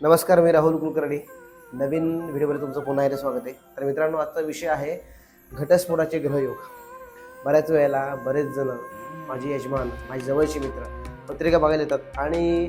नमस्कार मी राहुल कुलकर्णी. नवीन व्हिडिओमध्ये तुमचं पुन्हा एकदा स्वागत आहे. तर मित्रांनो आजचा विषय आहे घटस्फोटाचे ग्रहयोग. बऱ्याच वेळेला बरेच जण माझे यजमान माझे जवळचे मित्र पत्रिका बघायला येतात आणि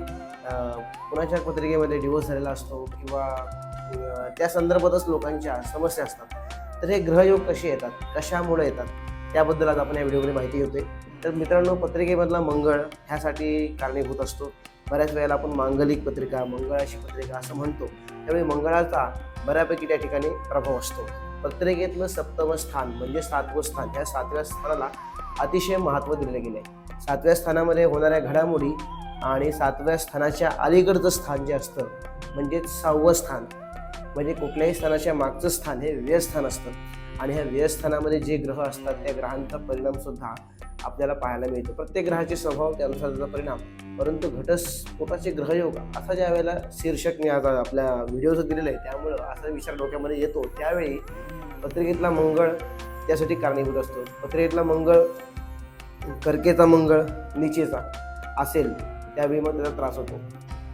कुणाच्या पत्रिकेमध्ये डिवोर्स झालेला असतो किंवा त्या संदर्भातच लोकांच्या समस्या असतात. तर हे ग्रहयोग कसे येतात? कशामुळे येतात? त्याबद्दल आज आपण या व्हिडिओमध्ये माहिती होते तर मित्रांनो पत्रिकेमधला मंगळ ह्यासाठी कारणीभूत असतो. बऱ्याच वेळेला आपण मांगलिक पत्रिका मंगळाची पत्रिका असं म्हणतो. त्यामुळे मंगळाचा बऱ्यापैकी त्या ठिकाणी प्रभाव असतो. पत्रिकेतलं सप्तम स्थान म्हणजे सातवं स्थान. या सातव्या स्थानाला अतिशय महत्त्व दिले गेले आहे सातव्या स्थानामध्ये होणाऱ्या घडामोडी आणि सातव्या स्थानाच्या अलीकडचं स्थान जे असतं म्हणजेच सहावं स्थान. म्हणजे कुठल्याही स्थानाच्या मागचं स्थान हे व्ययस्थान असतं. आणि ह्या व्ययस्थानामध्ये जे ग्रह असतात त्या ग्रहांचा परिणामसुद्धा आपल्याला पाहायला मिळतो. प्रत्येक ग्रहाचे स्वभाव त्यानुसार त्याचा परिणाम. परंतु घटस्फोटाचे ग्रहयोग असा ज्या वेळेला शीर्षक मी आता आपल्या व्हिडिओचं दिलेलं आहे त्यामुळं असा विचार डोक्यामध्ये येतो. त्यावेळी पत्रिकेतला मंगळ त्यासाठी कारणीभूत असतो. पत्रिकेतला मंगळ कर्केचा मंगळ निचेचा असेल त्यावेळी मग त्याचा त्रास होतो.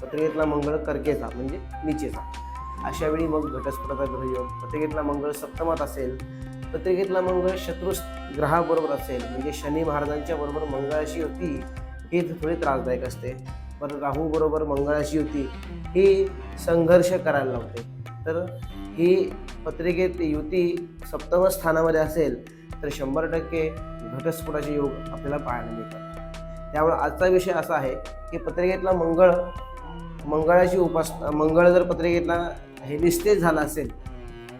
पत्रिकेतला मंगळ कर्केचा म्हणजे निचेचा. अशा वेळी मग घटस्फोटाचा ग्रहयोग. पत्रिकेतला मंगळ सप्तमात असेल. पत्रिकेतला मंगळ शत्रू ग्रहाबरोबर असेल. म्हणजे शनी महाराजांच्या बरोबर मंगळाशी होती. ही थोडी त्रासदायक असते. पण राहू बरोबर मंगळाची युती ही संघर्ष करायला लावते. तर ही पत्रिकेत युती सप्तम स्थानामध्ये असेल तर शंभर टक्के घटस्फोटाचे योग आपल्याला पाहायला मिळतात. त्यामुळे आजचा विषय असा आहे की पत्रिकेतला मंगळ मंगळाची उपासना मंगळ जर पत्रिकेतला हे निस्तेज झाला असेल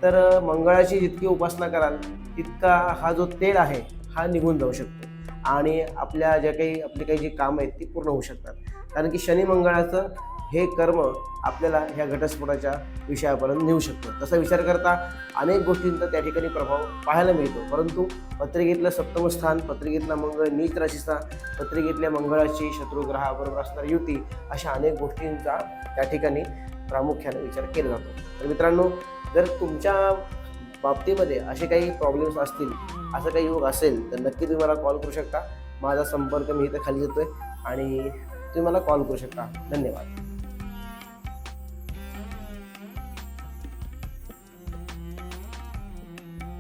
तर मंगळाची जितकी उपासना कराल तितका हा जो तेढ आहे हा निघून जाऊ शकतो. आणि आपल्या ज्या काही आपली काही जी कामं आहेत ती पूर्ण होऊ शकतात. कारण की शनी मंगळाचं हे कर्म आपल्याला ह्या घटस्फोटाच्या विषयापर्यंत नेऊ शकतं. तसा विचार करता अनेक गोष्टींचा त्या ठिकाणी प्रभाव पाहायला मिळतो. परंतु पत्रिकेतलं सप्तम स्थान पत्रिकेतला मंगळ नीच राशीचा पत्रिकेतल्या मंगळाची शत्रुग्रहाबरोबर असणारी युती अशा अनेक गोष्टींचा त्या ठिकाणी प्रामुख्याने विचार केला जातो. तर मित्रांनो जर तुमच्या बाबतीमध्ये असे काही प्रॉब्लेम्स असतील असं काही योग असेल तर नक्की तुम्ही मला कॉल करू शकता. माझा संपर्क मी इथं खाली देतोय आणि तुम्ही मला कॉल करू शकता. धन्यवाद.